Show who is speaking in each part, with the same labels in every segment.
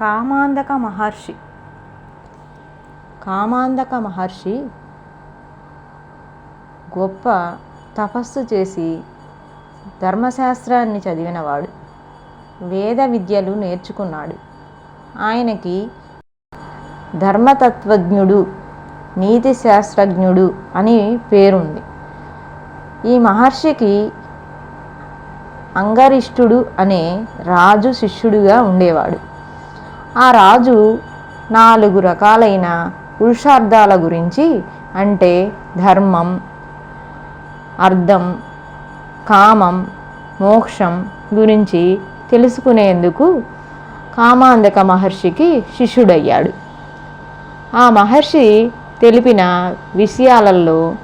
Speaker 1: కామాంధక మహర్షి. కామాంధక మహర్షి గొప్ప తపస్సు చేసి ధర్మశాస్త్రాన్ని చదివినవాడు. వేద విద్యలు నేర్చుకున్నాడు. ఆయనకి ధర్మతత్వజ్ఞుడు నీతి శాస్త్రజ్ఞుడు అని పేరుంది. ఈ మహర్షికి అంగరిష్ఠుడు అనే రాజు శిష్యుడిగా ఉండేవాడు. ఆ రాజు నాలుగు రకాలైన పురుషార్థాల గురించి అంటే ధర్మం అర్థం కామం మోక్షం గురించి తెలుసుకునేందుకు కామాంధక మహర్షికి శిష్యుడయ్యాడు. ఆ మహర్షి తెలిపిన విషయాలలో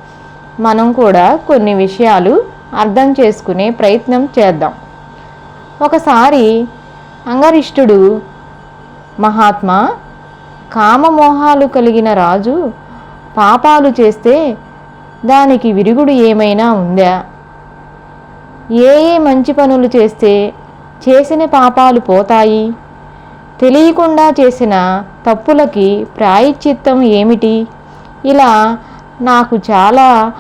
Speaker 1: మనం కూడా కొన్ని విషయాలు అర్థం చేసుకునే ప్రయత్నం చేద్దాం. ఒకసారి అంగరిష్ఠుడు మహాత్మా కామమోహాలు కలిగిన రాజు పాపాలు చేస్తే దానికి విరుగుడు ఏమైనా ఉందా? ఏ ఏ మంచి పనులు చేస్తే చేసిన పాపాలు పోతాయి? తెలియకుండా చేసిన తప్పులకి ప్రాయశ్చిత్తం ఏమిటి? ఇలా నాకు చాలా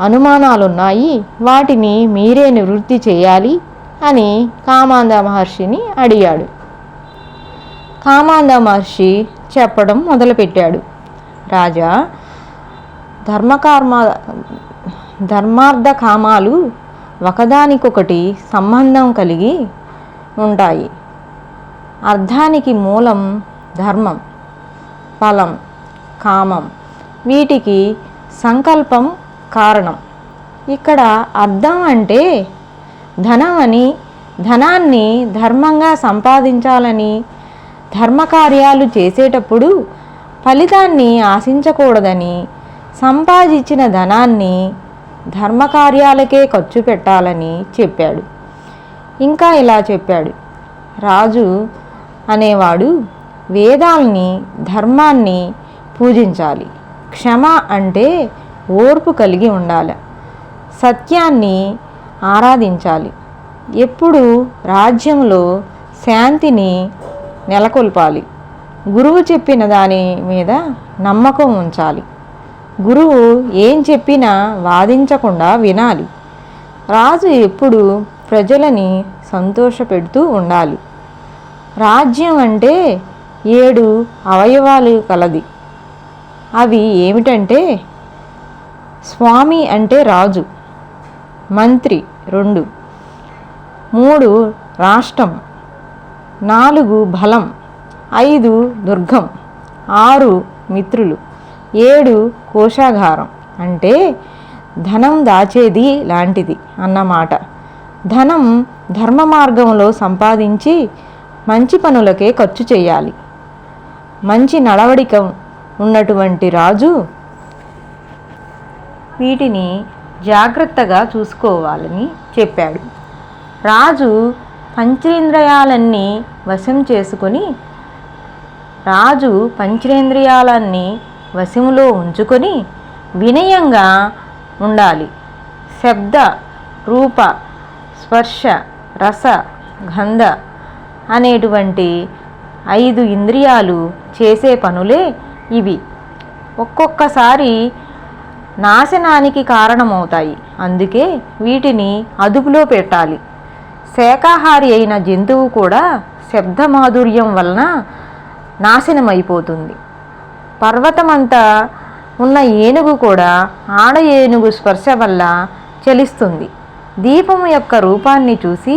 Speaker 1: అనుమానాలున్నాయి. వాటిని మీరే నివృత్తి చేయాలి అని కామాంధ మహర్షిని అడిగాడు. కామాంధ మహర్షి చెప్పడం మొదలుపెట్టాడు. రాజా ధర్మకర్మ ధర్మార్థ కామాలు ఒకదానికొకటి సంబంధం కలిగి ఉంటాయి. అర్థానికి మూలం ధర్మం ఫలం కామం. వీటికి సంకల్పం కారణం. ఇక్కడ అర్థం అంటే ధనం అని ధనాన్ని ధర్మంగా సంపాదించాలని ధర్మకార్యాలు చేసేటప్పుడు ఫలితాన్ని ఆశించకూడదని సంపాదించిన ధనాన్ని ధర్మకార్యాలకే ఖర్చు పెట్టాలని చెప్పాడు. ఇంకా ఇలా చెప్పాడు. రాజు అనేవాడు వేదాల్ని ధర్మాన్ని పూజించాలి. క్షమ అంటే ఓర్పు కలిగి ఉండాలి. సత్యాన్ని ఆరాధించాలి. ఎప్పుడు రాజ్యంలో శాంతిని నెలకొల్పాలి. గురువు చెప్పిన దాని మీద నమ్మకం ఉంచాలి. గురువు ఏం చెప్పినా వాదించకుండా వినాలి. రాజు ఎప్పుడు ప్రజలని సంతోషపెడుతూ ఉండాలి. రాజ్యం అంటే ఏడు అవయవాలు కలది. అవి ఏమిటంటే స్వామి అంటే రాజు మంత్రి రెండు మూడు రాష్ట్రం. నాలుగు బలం ఐదు దుర్గం ఆరు మిత్రులు ఏడు కోశాగారం. అంటే ధనం దాచేది లాంటిది అన్నమాట. ధనం ధర్మ మార్గంలో సంపాదించి మంచి పనులకే ఖర్చు చేయాలి. మంచి నడవడిక ఉన్నటువంటి రాజు వీటిని జాగ్రత్తగా చూసుకోవాలని చెప్పాడు. రాజు పంచేంద్రియాలన్నీ వశం చేసుకొని రాజు పంచేంద్రియాలన్నీ వశంలో ఉంచుకొని వినయంగా ఉండాలి. శబ్ద రూప స్పర్శ రస గంధ అనేటువంటి ఐదు ఇంద్రియాలు చేసే పనులే ఇవి. ఒక్కొక్కసారి నాశనానికి కారణమవుతాయి. అందుకే వీటిని అదుపులో పెట్టాలి. శాకాహారి అయిన జంతువు కూడా శబ్ద మాధుర్యం వలన నాశనమైపోతుంది. పర్వతమంతా ఉన్న ఏనుగు కూడా ఆడ ఏనుగు స్పర్శ వల్ల చలిస్తుంది. దీపం యొక్క రూపాన్ని చూసి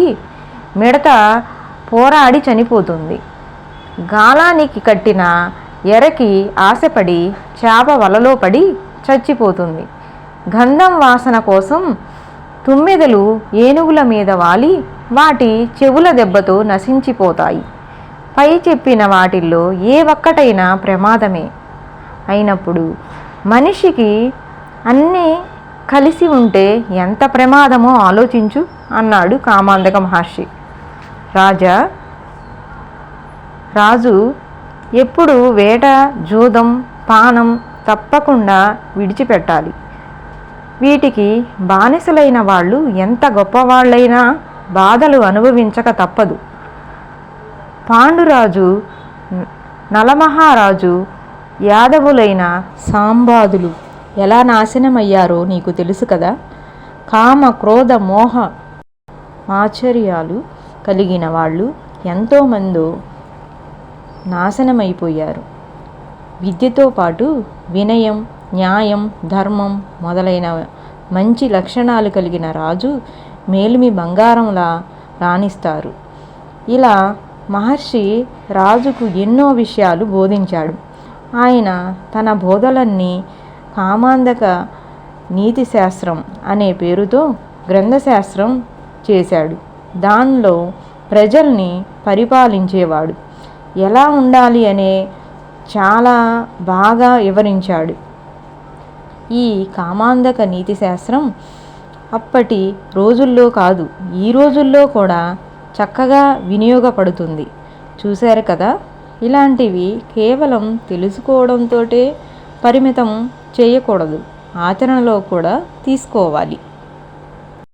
Speaker 1: మిడత పోరాడి చనిపోతుంది. గాలానికి కట్టిన ఎరకి ఆశపడి చేప వలలో పడి చచ్చిపోతుంది. గంధం వాసన కోసం తుమ్మెదలు ఏనుగుల మీద వాలి వాటి చెవుల దెబ్బతో నశించిపోతాయి. పై చెప్పిన వాటిల్లో ఏ ఒక్కటైనా ప్రమాదమే. అయినప్పుడు మనిషికి అన్నీ కలిసి ఉంటే ఎంత ప్రమాదమో ఆలోచించు అన్నాడు కామాంధక మహర్షి. రాజా రాజు ఎప్పుడు వేట జూదం పానం తప్పకుండా విడిచిపెట్టాలి. వీటికి బానిసలైన వాళ్ళు ఎంత గొప్పవాళ్ళైనా బాధలు అనుభవించక తప్పదు. పాండురాజు నలమహారాజు యాదవులైన సాంబాదులు ఎలా నాశనమయ్యారో నీకు తెలుసు కదా? కామ క్రోధ మోహ ఆచర్యాలు కలిగిన వాళ్ళు ఎంతోమందో నాశనమైపోయారు. విద్యతో పాటు వినయం న్యాయం ధర్మం మొదలైన మంచి లక్షణాలు కలిగిన రాజు మేలిమి బంగారంలా రాణిస్తారు. ఇలా మహర్షి రాజుకు ఎన్నో విషయాలు బోధించాడు. ఆయన తన బోధలన్నీ కామాంధక నీతి శాస్త్రం అనే పేరుతో గ్రంథశాస్త్రం చేశాడు. దానిలో ప్రజల్ని పరిపాలించేవాడు. ఎలా ఉండాలి అనే చాలా బాగా వివరించాడు. ఈ కామాంధక నీతి శాస్త్రం అప్పటి రోజుల్లో కాదు ఈ రోజుల్లో కూడా చక్కగా వినియోగపడుతుంది. చూశారు కదా? ఇలాంటివి కేవలం తెలుసుకోవడంతో పరిమితం చేయకూడదు. ఆచరణలో కూడా తీసుకోవాలి.